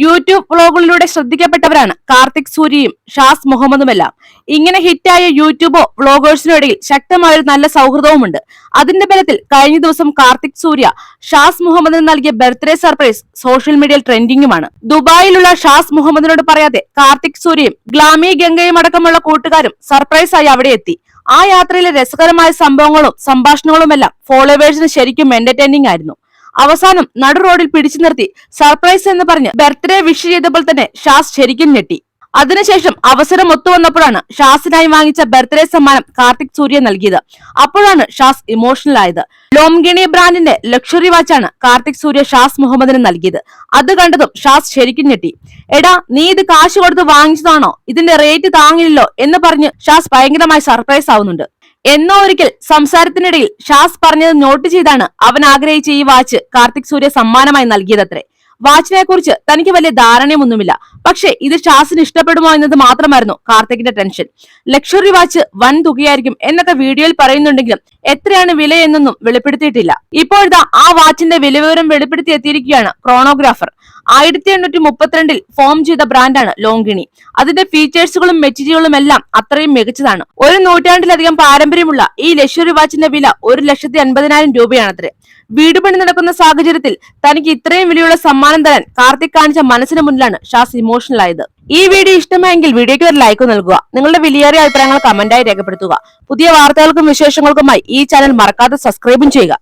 YouTube വ്ളോഗുകളിലൂടെ ശ്രദ്ധിക്കപ്പെട്ടവരാണ് Karthik സൂര്യയും Shaz മുഹമ്മദുമെല്ലാം. ഇങ്ങനെ ഹിറ്റായ യൂട്യൂബോ വ്ളോഗേഴ്സിനോ ഇടയിൽ ശക്തമായൊരു നല്ല സൗഹൃദവുമുണ്ട്. അതിന്റെ ബലത്തിൽ കഴിഞ്ഞ ദിവസം കാർത്തിക് സൂര്യ ഷാസ് മുഹമ്മദിന് നൽകിയ ബർത്ത്ഡേ സർപ്രൈസ് സോഷ്യൽ മീഡിയയിൽ ട്രെൻഡിങ്ങുമാണ്. ദുബായിലുള്ള ഷാസ് മുഹമ്മദിനോട് പറയാതെ കാർത്തിക് സൂര്യയും ഗ്ലാമി ഗംഗയും അടക്കമുള്ള കൂട്ടുകാരും സർപ്രൈസായി അവിടെ എത്തി. ആ യാത്രയിലെ രസകരമായ സംഭവങ്ങളും സംഭാഷണങ്ങളുമെല്ലാം ഫോളോവേഴ്സിന് ശരിക്കും എന്റർടൈനിങ് ആയിരുന്നു. അവസാനം നടു റോഡിൽ പിടിച്ചു നിർത്തി. സർപ്രൈസ് എന്ന് പറഞ്ഞ് ബർത്ത്ഡേ വിഷ് ചെയ്തപ്പോൾ തന്നെ ഷാസ് ശരിക്കും ഞെട്ടി. അതിനുശേഷം അവസരം ഒത്തുവന്നപ്പോഴാണ് ഷാസിനായി വാങ്ങിച്ച ബർത്ത്ഡേ സമ്മാനം കാർത്തിക് സൂര്യ നൽകിയത്. അപ്പോഴാണ് ഷാസ് ഇമോഷണൽ ആയത്. ലോംഗിണി ബ്രാൻഡിന്റെ ലക്ഷറി വാച്ചാണ് കാർത്തിക് സൂര്യ ഷാസ് മുഹമ്മദിന് നൽകിയത്. അത് കണ്ടതും ഷാസ് ശരിക്കും ഞെട്ടി. എടാ നീ ഇത് കാശ് കൊടുത്ത് വാങ്ങിച്ചതാണോ? ഇതിന്റെ റേറ്റ് താങ്ങില്ലല്ലോ എന്ന് പറഞ്ഞ് ഷാസ് ഭയങ്കരമായി സർപ്രൈസ് ആവുന്നുണ്ട്. എന്നോ ഒരിക്കൽ സംസാരത്തിനിടയിൽ ഷാസ് പറഞ്ഞത് നോട്ട് ചെയ്താണ് അവൻ ആഗ്രഹിച്ച ഈ വാച്ച് കാർത്തിക് സൂര്യ സമ്മാനമായി നൽകിയതത്രേ. വാച്ചിനെ കുറിച്ച് തനിക്ക് വലിയ ധാരണയൊന്നുമില്ല. പക്ഷേ ഇത് ഷാസിന് ഇഷ്ടപ്പെടുമോ എന്നത് മാത്രമായിരുന്നു കാർത്തികിന്റെ ടെൻഷൻ. ലക്ഷറി വാച്ച് വൻ തുകയായിരിക്കും എന്നൊക്കെ വീഡിയോയിൽ പറയുന്നുണ്ടെങ്കിലും എത്രയാണ് വില എന്നൊന്നും വെളിപ്പെടുത്തിയിട്ടില്ല. ഇപ്പോഴത്തെ ആ വാച്ചിന്റെ വിലവിവരം വെളിപ്പെടുത്തി എത്തിയിരിക്കുകയാണ് ക്രോണോഗ്രാഫർ. ആയിരത്തി എണ്ണൂറ്റി മുപ്പത്തിരണ്ടിൽ ഫോം ചെയ്ത ബ്രാൻഡാണ് ലോങ്കിണി. അതിന്റെ ഫീച്ചേഴ്സുകളും മെറ്റീരിയലുകളും എല്ലാം അത്രയും മികച്ചതാണ്. ഒരു നൂറ്റാണ്ടിലധികം പാരമ്പര്യമുള്ള ഈ ലക്ഷറി വാച്ചിന്റെ വില ഒരു ലക്ഷത്തി അൻപതിനായിരം രൂപയാണത്രേ. വീട് പണി നടക്കുന്ന സാഹചര്യത്തിൽ തനിക്ക് ഇത്രയും വിലയുള്ള സമ്മാനം തരാൻ കാർത്തിക് കാണിച്ച മനസ്സിന് മുന്നിലാണ് ഷാസ് ഇമോഷണൽ ആയത് ഈ വീഡിയോ ഇഷ്ടമായെങ്കിൽ വീഡിയോയ്ക്ക് ഒരു ലൈക്ക് നൽകുക. നിങ്ങളുടെ വിലയേറിയ അഭിപ്രായങ്ങൾ കമന്റായി രേഖപ്പെടുത്തുക. പുതിയ വാർത്തകൾക്കും വിശേഷങ്ങൾക്കുമായി ഈ ചാനൽ മറക്കാതെ സബ്സ്ക്രൈബും ചെയ്യുക.